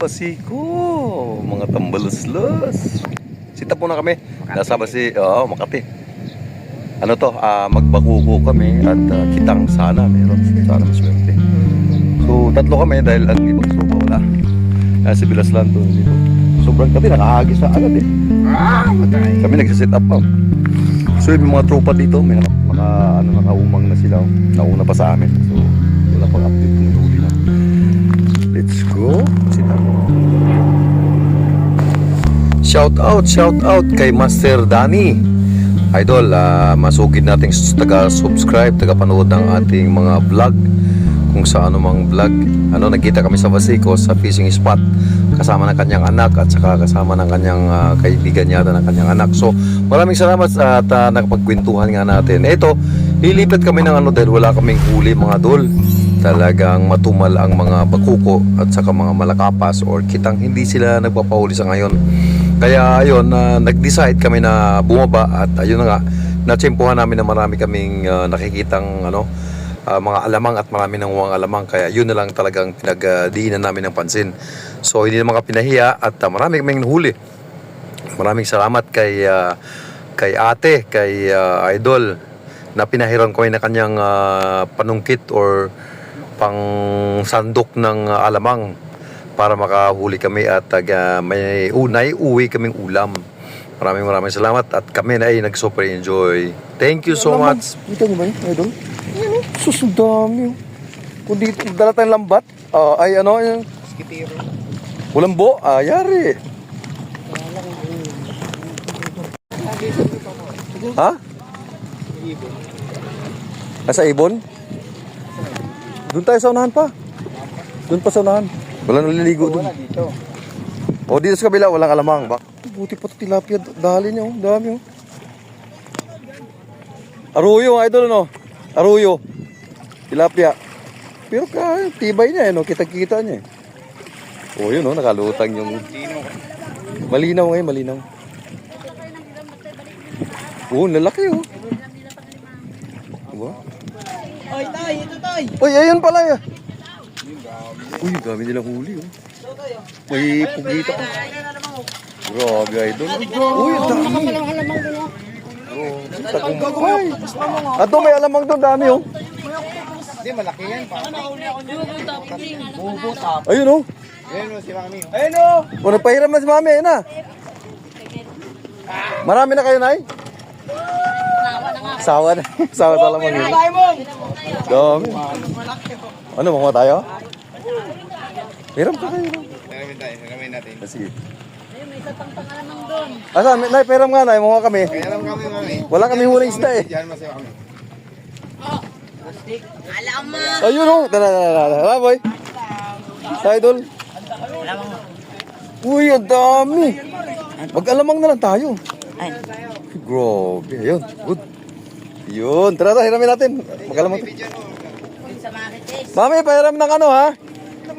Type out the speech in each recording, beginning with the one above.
Basiko. Mga tambalaslas. Sita po na kami. Nasa Basi, oo, Makati. Ano to, ah, magbakuko kami at ah, kitang sana meron. Sana maswerte. So, tatlo kami dahil ang ibang tropa wala. Ah, si Bilas lang to dito. Sobrang kati, nakahagis na agad eh. Kami nagsiset up pa. So, yung mga tropa dito, may naka, maka, ano, nakaumang na sila. Nauna pa sa amin. So, wala pang update kung huli na. Let's go. Shout out, shout out kay Master Danny. Idol, ah, masugid nating taga-subscribe, taga-panood ng ating mga vlog kung sa anumang vlog. Ano, nagkita kami sa Basico sa fishing spot kasama ng kanyang anak at saka kasama ng kanyang ah, kaibigan yata ng kanyang anak. So, maraming salamat sa at uh, nakapagkwentuhan nga natin. Ito, lilipat kami ng ano dahil wala kaming huli mga dol. Talagang matumal ang mga bakuko at saka mga malakapas or kitang hindi sila nagpapahuli sa ngayon. Kaya ayun, na nag-decide kami na bumaba at ayun na nga, natsempuhan namin na marami kaming ah, nakikitang ano, ah, mga alamang at marami ng mga alamang kaya yun na lang talagang pinagdiinan namin ng pansin. So hindi naman ka pinahiya at ah, marami kaming huli. Maraming salamat kay ah, kay ate, kay ah, idol na pinahiram ko na kanyang ah, panungkit or pang sandok ng ah, alamang para makahuli kami at taga may unay uwi kaming ulam. Maraming maraming salamat at kami na ay nag-super enjoy. Thank you so much. Kita niyo ba yun, idol? Ayan o, sus, ang dami o. Kung dito, dala tayong lambat, ah, ay ano, yung... Skitiro. Ulambo, ah, yari. Ha? Ibon. Ibon? Doon tayo sa unahan pa. Doon pa sa unahan. Wala naliligo doon. Wala dito. O dito sa kabila, walang alamang. Bak Buti pa ito tilapia. Dali niya, oh. dami oh. Aruyo, idol, no? Aruyo. Tilapia. Pero kaya, tibay niya, eh, no? Kita-kita niya, eh. O, yun, oh, nakalutang yung... Malinaw ngayon, malinaw. Oo, lalaki, oh. Diba? Oy, tay, ito tay. Uy, ayun pala, eh. Uy, dami nilang huli, oh. May pugita pa. Grabe, idol. Uy, ang dami. Oh, tagumpay. Ato, may alamang doon, dami, oh. Hindi, malaki yan. Bubo tap. Ayun, oh. Ayun o, si Mami. Ayun o. O, nagpahiram na si mami, ayun na. Marami na kayo, Nay? Sawa na. Sawa mo. Dami. Ano, makuha tayo? Hiram ka kayo. Hiramin tayo, hiramin natin. Ah, Sige. Asa, Nay, peram nga, Nay. Makuha kami. Lang kami, Mami. Wala kami huling isda, eh. Diyan mo si Mami. Ayun, oh. Tara, tara, tara. Tara, boy. Sa idol. Uy, ang dami. Mag-alamang na lang tayo. Grabe. Ayun, good. Yun, tara, tara, hiramin natin. Mag-alamang. Mami, pahiram ng ano, ha?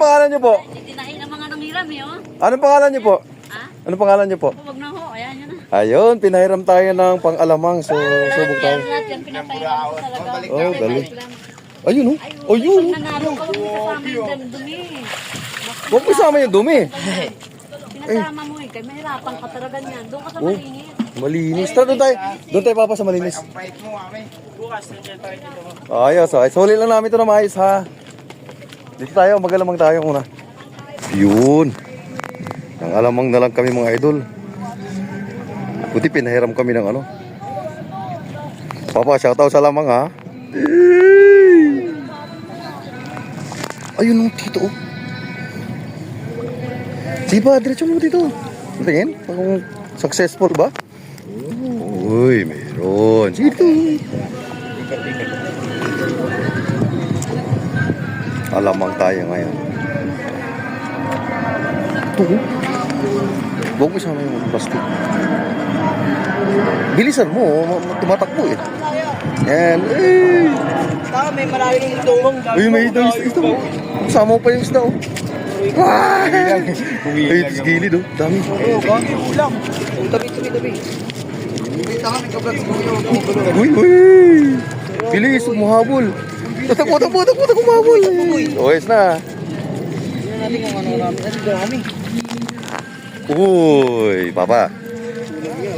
Pangalan niyo po? Tinahin ang mga nanghiram eh, oh. Anong pangalan niyo po? Ha? Anong pangalan niyo po? Huwag na ho, ayan yun na. Ayun, pinahiram tayo ng pang-alamang. So, subok tayo. Lahat yan, pinapairam ko talaga. Oh, galing. Ayun, oh. Ayun. Pag nanalo ka, huwag mo kasama yung dumi. Huwag mo sama yung dumi. Pinasama mo eh, kaya mahirapan ka talaga niyan. Doon ka sa Oh. malingit. Malinis. Tara, doon tayo. Doon tayo papa sa malinis. Ang pait mo, Mami. Bukas, nandiyan tayo dito. Ayos, ayos. Sulit lang namin ito na maayos, ha? Dito tayo, magalamang tayo muna. Yun. Ang alamang na lang kami mga idol. Buti pinahiram kami ng ano. Papa, shoutout sa lamang ha. Ayun ang tito oh. Sige ba, diretso mo dito. Tingin, kung successful ba? Uy, meron. Dito. Alamang tayo ngayon. Ito. Huwag mo isama yung plastic. Bilisan mo, oh. Ma- ma- tumatakbo eh. Yan. Eh. Tama, may maraming tulong. Uy, may isda. Kasama mo pa yung isda oh. Ah! Ay, sa gilid oh. Dami. Oo, kami ulam. Tabi, tabi, tabi. Uy, uy. Bilis, umuhabol. Takbo, takbo, takbo, takbo, umuhabol. Oh, yes na. natin kung ano namin. Ang dami. Uy, papa.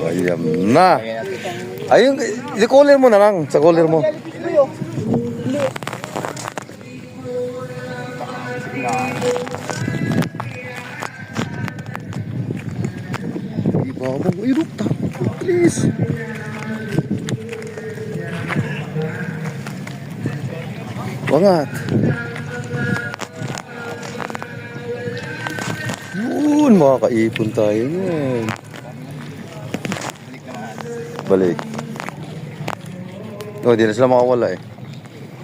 Ayan na. Ayun, i-cooler mo na lang. Sa cooler mo. Ibabaw, irok ta. Please. Bangat. Yun, makakaipon tayo yan. Balik. Oh, di na sila makawala eh.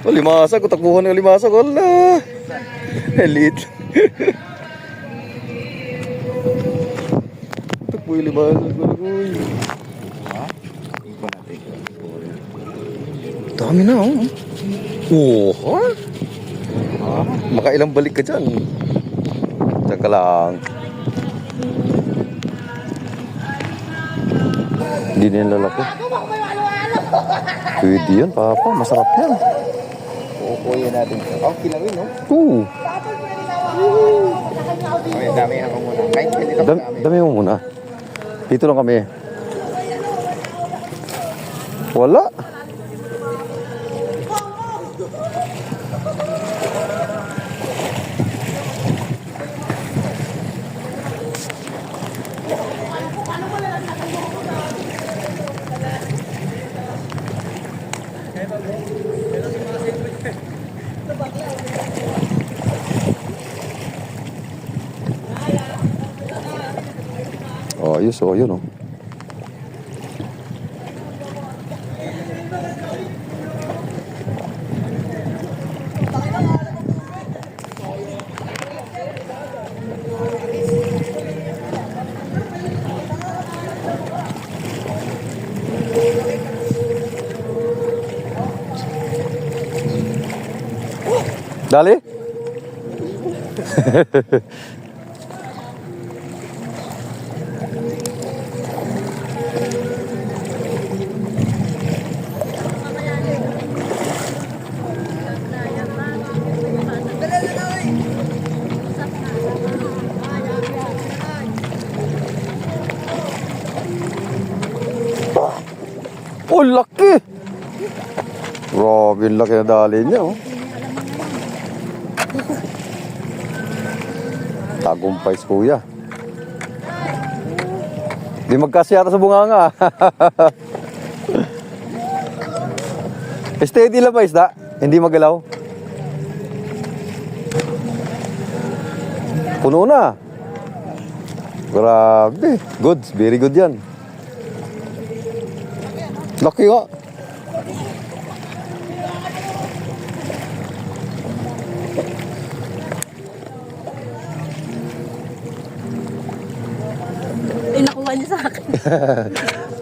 Oh, limasag. Kung takbuhan ng limasag, wala. Elite. Takbo yung limasag. Dami na oh. Oh, ha? Makailang balik ka dyan. Tsaka lang. Hindi na yung lalaki. Pwede yan, papa. Masarap yan. Kukuya natin. Oh, kilawin, no? Oo. Okay, dami na ako muna. Kahit pwede lang Dam, dami mo muna. Dito lang kami. Wala. Ayos oh, yun oh. Dali? Oh, laki! Grabe, laki na dali niya, oh. Tagumpay si kuya. Di magkasya yata sa bunganga. Steady lang ba isda? Hindi magalaw? Puno na. Grabe. Good. Very good yan. Laki nga. Ay, nakuha niya sa akin.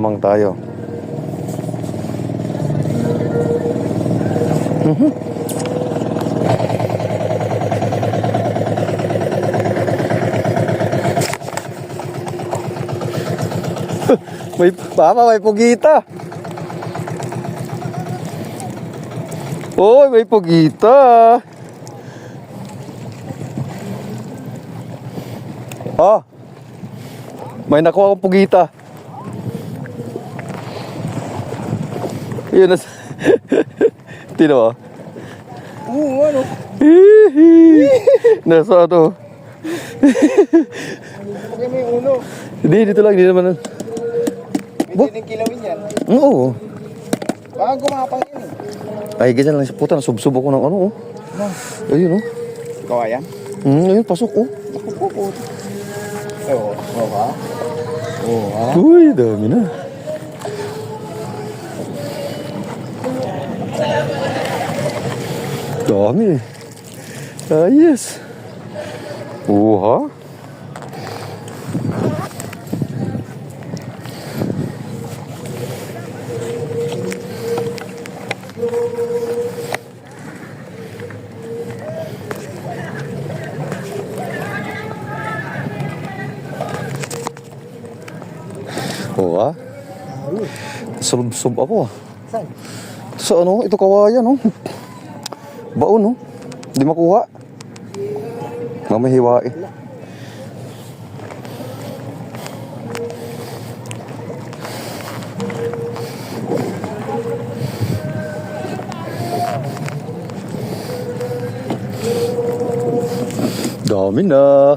makalamang tayo. Mhm. may papa, may pugita. Oy, may pugita. Ah, may nakuha akong pugita. Yun na. Tino mo? Oo, ano? Nasa ano? Okay, may uno. Hindi, dito lang. Hindi naman. Pwede din kilawin yan. Oo. Baka gumapang yun eh. Ay, ganyan lang siya. Puta, nasubsob ako ng ano, oh. Ayun, oh. Ikaw yan? Hmm, ayun, pasok, oh. Oo. Oo ha? Oo ha? Uy, dami na. Dami. Ayos. Uha. Uha. Sulub-sub ako ah. Saan? Sa ano, ito kawayan no. Baon no. Di makuha. Mamahiwa eh. Dami na.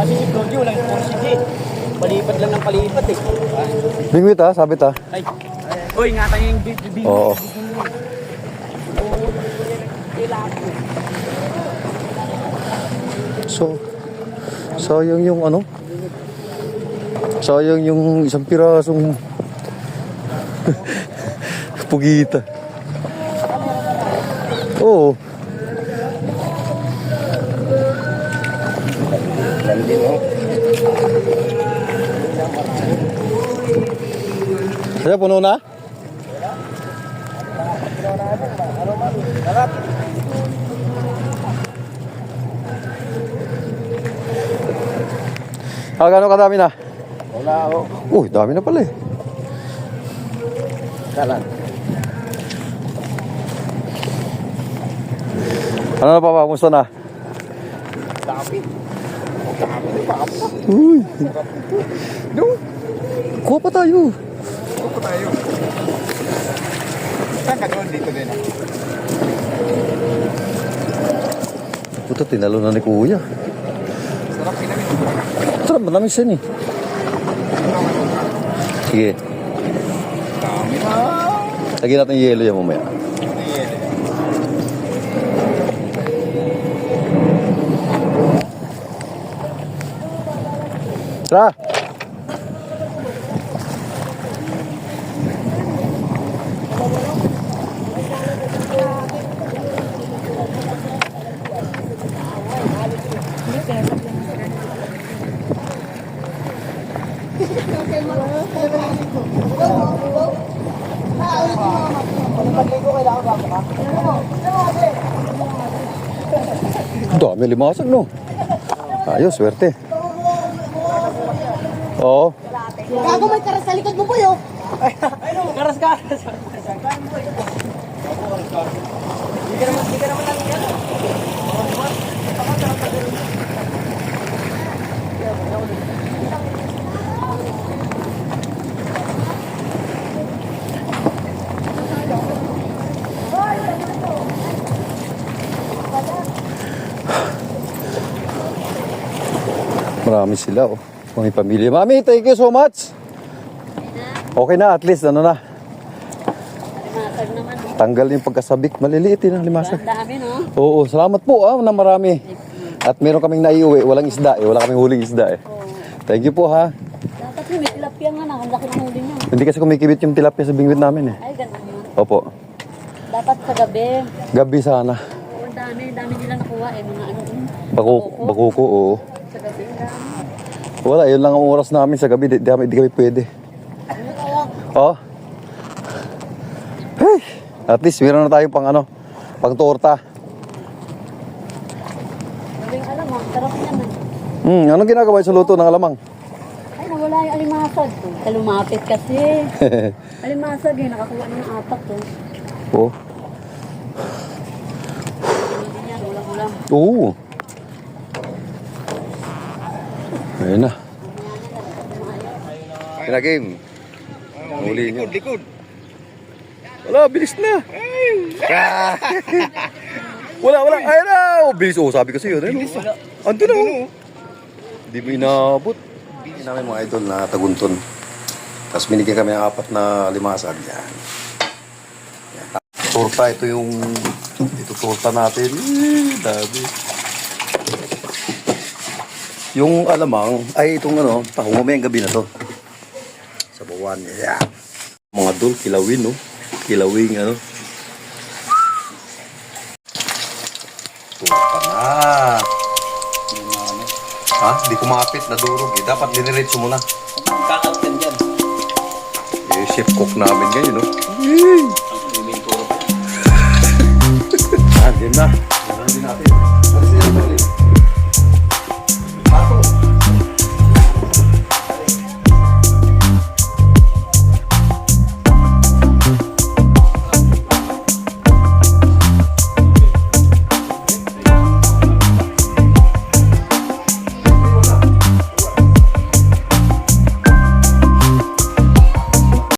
Ah, si Georgie, walang 4CG. Palipat lang ng palipat eh. Bingwit ah, sabit ah. Ay. Uy, ingatan niyo yung big. Oo. So, sayang yung ano? Sayang yung isang pirasong pugita. Oo. Kaya puno na? Ah, gano'ng kadami na? Wala ako. Uy, dami na pala eh. Kalan. Ano na papa, kumusta na? Dami. Dami pa. Uy. Kuha pa tayo. Ano tayo? Saan ka doon? Dito din. Puta, tinalo na ni kuya. Sarap kinamin. Sarap, madami sin eh. Sige, Dami na. lagyan natin yelo yan mamaya. Dami limasag, no? Ayos, swerte. Oo. Gago may karas sa likod mo po yun. Karas karas. Marami sila, oh. Mga pamilya. Mami, thank you so much. Okay na, at least, ano na. Limasag naman. Tanggal yung pagkasabik. Maliliit din ang limasag. Ang dami, no? Oo, salamat po, ah, na marami. At meron kaming naiuwi. Walang isda, eh. Wala kaming huling isda, eh. Thank you po, ha. Dapat yung may tilapia nga na. Ang laki ng huli niya. Hindi kasi kumikibit yung tilapia sa bingwit namin, eh. Ay, ganun yun. Opo. Dapat sa gabi. Gabi sana. Oo, ang dami. Ang dami nila nakuha. Eh, mga ano. Bakuko, bakuko, oo. Sa gabi. Ang dami. Wala, yun lang ang oras namin sa gabi. Di, di, kami- di kami pwede. Oh. Hey, at least meron na tayo pang ano, pang torta. Hmm, anong ginagawa sa luto ng alamang? Ay, nawala yung alimasag. Kalumapit kasi. alimasag eh, nakakuha ng apat eh. oh. Hindi yan, ulam-ulam. Oo. Ayun na. Kinagim. Huli nyo. Likod, likod. Wala, bilis na. Ah. wala, wala. Ayun na. Oh, bilis. Oh, sabi ko sa'yo. Ayun, oh. Ando na. Oh. Di mo inabot. Hindi namin mga idol na tagunton. Tapos binigyan kami ng apat na limasag. Yan. Yan. Torta, ito yung ito torta natin. Eh, Dami. Yung alamang, ay itong ano, tahong mamayang gabi na to. Sa bawan. Yeah. Mga dol, kilawin, no? Kilawing, ano? Torta na. Ha? Di kumapit na durog eh. Dapat diniretso mo na. Kakat ka dyan. Eh, chef cook namin ngayon, no? Ah, din na. Din na natin.